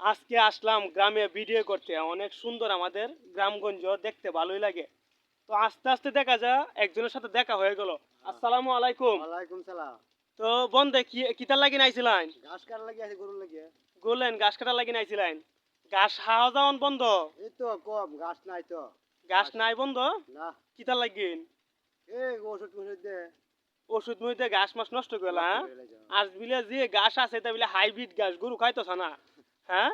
আজকে আসলাম গ্রামে ভিডিও করতে। অনেক সুন্দর আমাদের গ্রামগঞ্জ দেখতে ভালোই লাগে। তো আস্তে আস্তে দেখা যায় একজনের সাথে দেখা হয়ে গেল। আসসালামু আলাইকুম। ওয়ালাইকুম সালাম। তো বন্ধে কি কিতার লাগি নাইছিলেন ঘাস কাটা লাগি আছে গরুর লাগি। গোলেন গাছ কাটা লাগি নাইছিলেন গাছ হাওয়া যাওয়ান বন্ধ? এই তো কম ঘাস নাই তো। গাছ নাই বন্ধ? না। কিতার লাগিন? এই ওষুধ ওষুধ দে। ওষুধ মধ্যে গাছ মাছ নষ্ট করলা হ্যাঁ? আর বিলে যে গাছ আছে তা বিলে হাইব্রিড গাছ গরু খাইতো না। হ্যাঁ?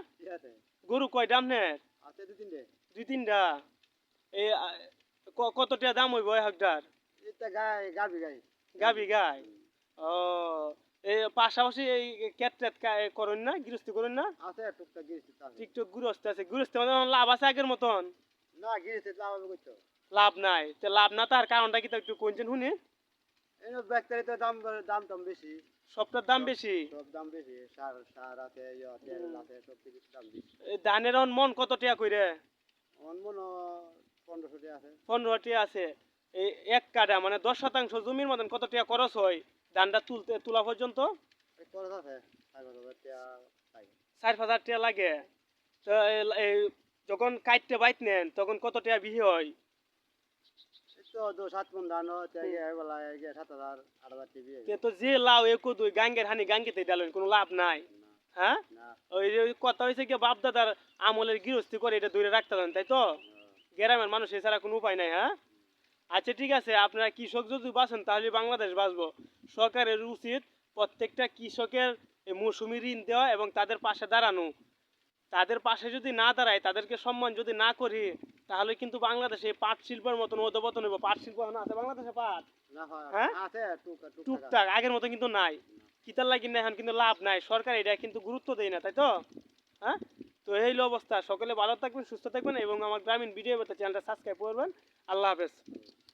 গরু কয় দাম নে? আছে দু তিনটে। দুই তিনটা? এই আ, ক- কত টাকা দাম হইব গাই গাবি গাই। ও এই পাশাপাশি এই ক্যাট ট্যাট করেন না? গৃহস্থী করেন না? আছে টুকটাক তার টিকটক গৃহস্থ আছে। গৃহস্থ মানে লাভ আছে আগের মতন? না গিয়েছে লাভ করতো লাভ নাই। তো লাভ না তার কারণটা কি তা একটু কোনছেন শুনি। দাম দাম টাম বেশি সবটার দাম বেশি সব দাম বেশি সার সার আছে ইয়ে তেল আছে সব কিছু দাম বেশি এই ধানের অন মন কত টাকা কইরে অন মনে পনেরোশো টাকা আছে পনেরো টাকা আছে এই এক কাটা মানে দশ শতাংশ জমির মতন কত টাকা খরচ হয় ধানটা তুলতে তোলা পর্যন্ত খরচ আছে চার হাজার টাকা লাগে হাজার টাকা লাগে তো যখন কাটতে বাইত নেন তখন কত টাকা বিহি হয় তো যে একু দুই গাঙ্গের হানি গাঙ্গেতে কোনো লাভ নাই। হ্যাঁ? ওই যে কথা হয়েছে কি বাপ দাদার আমলের গৃহস্থী করে এটা দূরে রাখতে পারেন তাই তো? গ্রামের মানুষ এছাড়া কোনো উপায় নাই হ্যাঁ? আচ্ছা ঠিক আছে আপনারা কৃষক যদি বাঁচেন তাহলে বাংলাদেশ বাঁচবো। সরকারের উচিত প্রত্যেকটা কৃষকের মৌসুমি ঋণ দেওয়া এবং তাদের পাশে দাঁড়ানো। তাদের পাশে যদি না দাঁড়ায় তাদেরকে সম্মান যদি না করি তাহলে কিন্তু বাংলাদেশে পাট শিল্পের মতন অধপতন হইব। পাট শিল্প এখন আছে বাংলাদেশে পাট? হ্যাঁ? টুকটাক আগের মতো কিন্তু নাই। কিতার লাগি না এখন কিন্তু লাভ নাই। সরকার এটা কিন্তু গুরুত্ব দেয় না তাই তো? হ্যাঁ? তো এই অবস্থা। সকলে ভালো থাকবেন সুস্থ থাকবেন এবং আমার গ্রামীণ ভিডিও চ্যানেলটা সাবস্ক্রাইব করবেন। আল্লাহ হাফেজ।